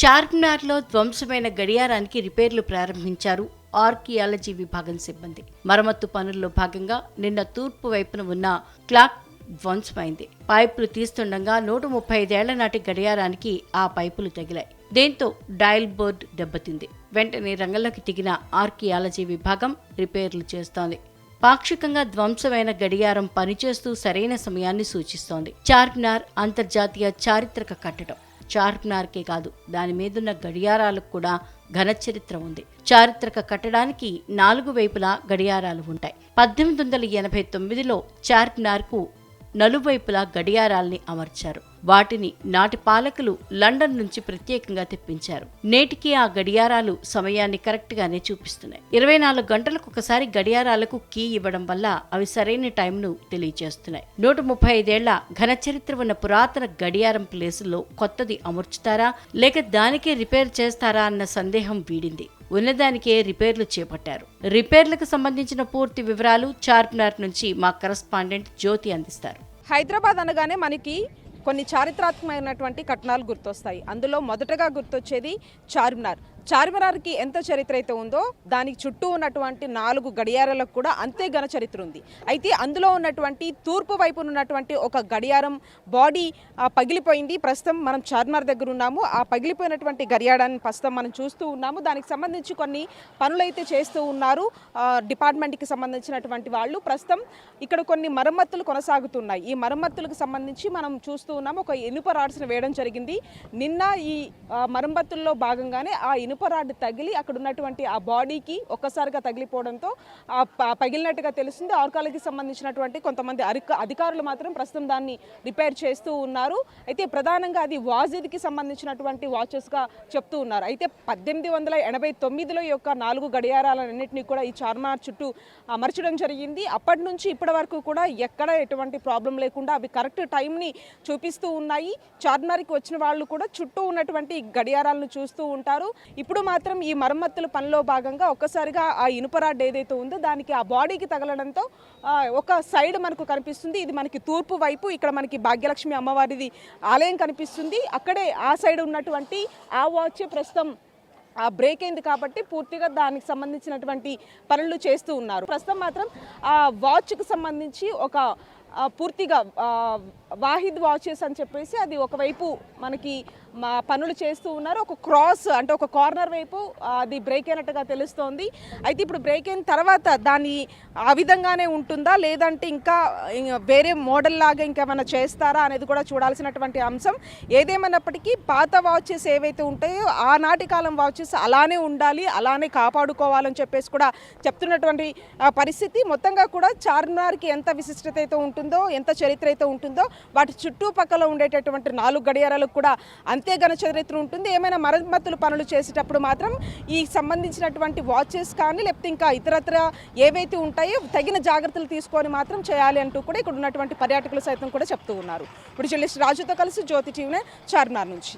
చార్మినార్లో ధ్వంసమైన గడియారానికి రిపేర్లు ప్రారంభించారు ఆర్కియాలజీ విభాగం సిబ్బంది. మరమ్మత్తు పనుల్లో భాగంగా నిన్న తూర్పు వైపున ఉన్న క్లాక్ ధ్వంసమైంది. పైపులు తీస్తుండగా నూట ముప్పై ఐదేళ్ళ నాటి గడియారానికి ఆ పైపులు తగిలాయి. దీంతో డయల్ బోర్డు దెబ్బతింది. వెంటనే రంగంలోకి దిగిన ఆర్కియాలజీ విభాగం రిపేర్లు చేస్తోంది. పాక్షికంగా ధ్వంసమైన గడియారం పనిచేస్తూ సరైన సమయాన్ని సూచిస్తోంది. చార్మినార్ అంతర్జాతీయ చారిత్రక కట్టడం. చార్మినార్కే కాదు. దాని మీదున్న గడియారాలకు కూడా ఘన చరిత్ర ఉంది. చారిత్రక కట్టడానికి నాలుగు వైపులా గడియారాలు ఉంటాయి. పద్దెనిమిది వందల ఎనభై తొమ్మిదిలో చార్మినార్కు నలువైపులా గడియారాల్ని అమర్చారు. వాటిని నాటి పాలకులు లండన్ నుంచి ప్రత్యేకంగా తెప్పించారు. నేటికి ఆ గడియారాలు సమయాన్ని కరెక్ట్ గానే చూపిస్తున్నాయి. ఇరవై నాలుగు గంటలకు ఒకసారి గడియారాలకు కీ ఇవ్వడం వల్ల అవి సరైన టైంను తెలియజేస్తున్నాయి నూట ముప్పై ఐదేళ్ళ ఘన చరిత్ర ఉన్న పురాతన గడియారం ప్లేసుల్లో కొత్తది అమర్చుతారా? లేక దానికే రిపేర్ చేస్తారా అన్న సందేహం వీడింది. ఉన్నదానికే రిపేర్లు చేపట్టారు. రిపేర్లకు సంబంధించిన పూర్తి వివరాలు చార్మినార్ నుంచి మా కరస్పాండెంట్ జ్యోతి అందిస్తారు. హైదరాబాద్ అనగానే మనకి కొన్ని చారిత్రాత్మకమైనటువంటి కట్నాలు గుర్తొస్తాయి. అందులో మొదటగా గుర్తొచ్చేది చార్మినార్. చార్మినార్కి ఎంత చరిత్ర అయితే ఉందో దానికి చుట్టూ ఉన్నటువంటి నాలుగు గడియారాలకు కూడా అంతే ఘన చరిత్ర ఉంది. అయితే అందులో ఉన్నటువంటి తూర్పు వైపున ఉన్నటువంటి ఒక గడియారం బాడీ పగిలిపోయింది. ప్రస్తుతం మనం చార్మినార్ దగ్గర ఉన్నాము. ఆ పగిలిపోయినటువంటి గడియారాన్ని ప్రస్తుతం మనం చూస్తూ ఉన్నాము. దానికి సంబంధించి కొన్ని పనులు అయితే చేస్తూ ఉన్నారు. డిపార్ట్మెంట్కి సంబంధించినటువంటి వాళ్ళు. ప్రస్తుతం ఇక్కడ కొన్ని మరమ్మతులు కొనసాగుతున్నాయి. ఈ మరమ్మతులకు సంబంధించి మనం చూస్తూ ఉన్నాము. ఒక ఇనుప రాడ్స్ని వేయడం జరిగింది. నిన్న ఈ మరమ్మతుల్లో భాగంగానే ఆ ఇనుప రాడ్ తగిలి అక్కడ ఉన్నటువంటి ఆ బాడీకి ఒక్కసారిగా తగిలిపోవడంతో పగిలినట్టుగా తెలిసింది ఆర్కాలజీకి సంబంధించినటువంటి కొంతమంది అరిక అధికారులు మాత్రం ప్రస్తుతం దాన్ని రిపేర్ చేస్తూ ఉన్నారు. అయితే ప్రధానంగా అది వాజిద్కి సంబంధించినటువంటి వాచెస్గా చెప్తూ ఉన్నారు. అయితే పద్దెనిమిది వందల ఎనభై తొమ్మిదిలో యొక్క నాలుగు గడియారాలన్నింటినీ కూడా ఈ చార్మార్ చుట్టూ అమర్చడం జరిగింది. అప్పటి నుంచి ఇప్పటి వరకు కూడా ఎక్కడ ఎటువంటి ప్రాబ్లం లేకుండా అవి కరెక్ట్ టైంని చూపిస్తూ ఉన్నాయి. చార్మార్కి వచ్చిన వాళ్ళు కూడా చుట్టూ ఉన్నటువంటి గడియారాలను చూస్తూ ఉంటారు. ఇప్పుడు మాత్రం ఈ మరమ్మతుల పనిలో భాగంగా ఒక్కసారిగా ఆ ఇనుప రాడ్ ఏదైతే ఉందో దానికి ఆ బాడీకి తగలడంతో ఒక సైడ్ మనకు కనిపిస్తుంది. ఇది మనకి తూర్పు వైపు ఇక్కడ మనకి భాగ్యలక్ష్మి అమ్మవారిది ఆలయం కనిపిస్తుంది. అక్కడే ఆ సైడ్ ఉన్నటువంటి ఆ వాచ్ ప్రస్తుతం ఆ బ్రేక్ అయింది కాబట్టి పూర్తిగా దానికి సంబంధించినటువంటి పనులు చేస్తూ ఉన్నారు. ప్రస్తుతం మాత్రం ఆ వాచ్కి సంబంధించి ఒక పూర్తిగా వాహిద్ వాచెస్ అని చెప్పేసి అది ఒకవైపు మనకి మా పనులు చేస్తూ ఉన్నారు. ఒక క్రాస్ అంటే ఒక కార్నర్ వైపు అది బ్రేక్ అయినట్టుగా తెలుస్తోంది. అయితే ఇప్పుడు బ్రేక్ అయిన తర్వాత దాన్ని ఆ విధంగానే ఉంటుందా? లేదంటే ఇంకా వేరే మోడల్ లాగా ఇంకేమైనా చేస్తారా అనేది కూడా చూడాల్సినటువంటి అంశం. ఏదేమైనప్పటికీ పాత వాచెస్ ఏవైతే ఉంటాయో ఆనాటి కాలం వాచెస్ అలానే ఉండాలి అలానే కాపాడుకోవాలని చెప్పేసి కూడా చెప్తున్నటువంటి పరిస్థితి. మొత్తంగా కూడా చార్మినార్కి ఎంత విశిష్టత అయితే ఉంటుందో ఎంత చరిత్ర అయితే ఉంటుందో వాటి చుట్టుపక్కల ఉండేటటువంటి నాలుగు గడియారాలకు కూడా అంతే ఘన చరిత్ర ఉంటుంది. ఏమైనా మరమ్మతులు పనులు చేసేటప్పుడు మాత్రం ఈ సంబంధించినటువంటి వాచెస్ కానీ లేకపోతే ఇంకా ఇతరత్ర ఏవైతే ఉంటాయో తగిన జాగ్రత్తలు తీసుకొని మాత్రం చేయాలి అంటూ కూడా ఇక్కడ ఉన్నటువంటి పర్యాటకులు సైతం కూడా చెప్తూ ఉన్నారు. ఇప్పుడు జర్నలిస్ట్ రాజుతో కలిసి జ్యోతి టీవీనే చార్మినార్ నుంచి.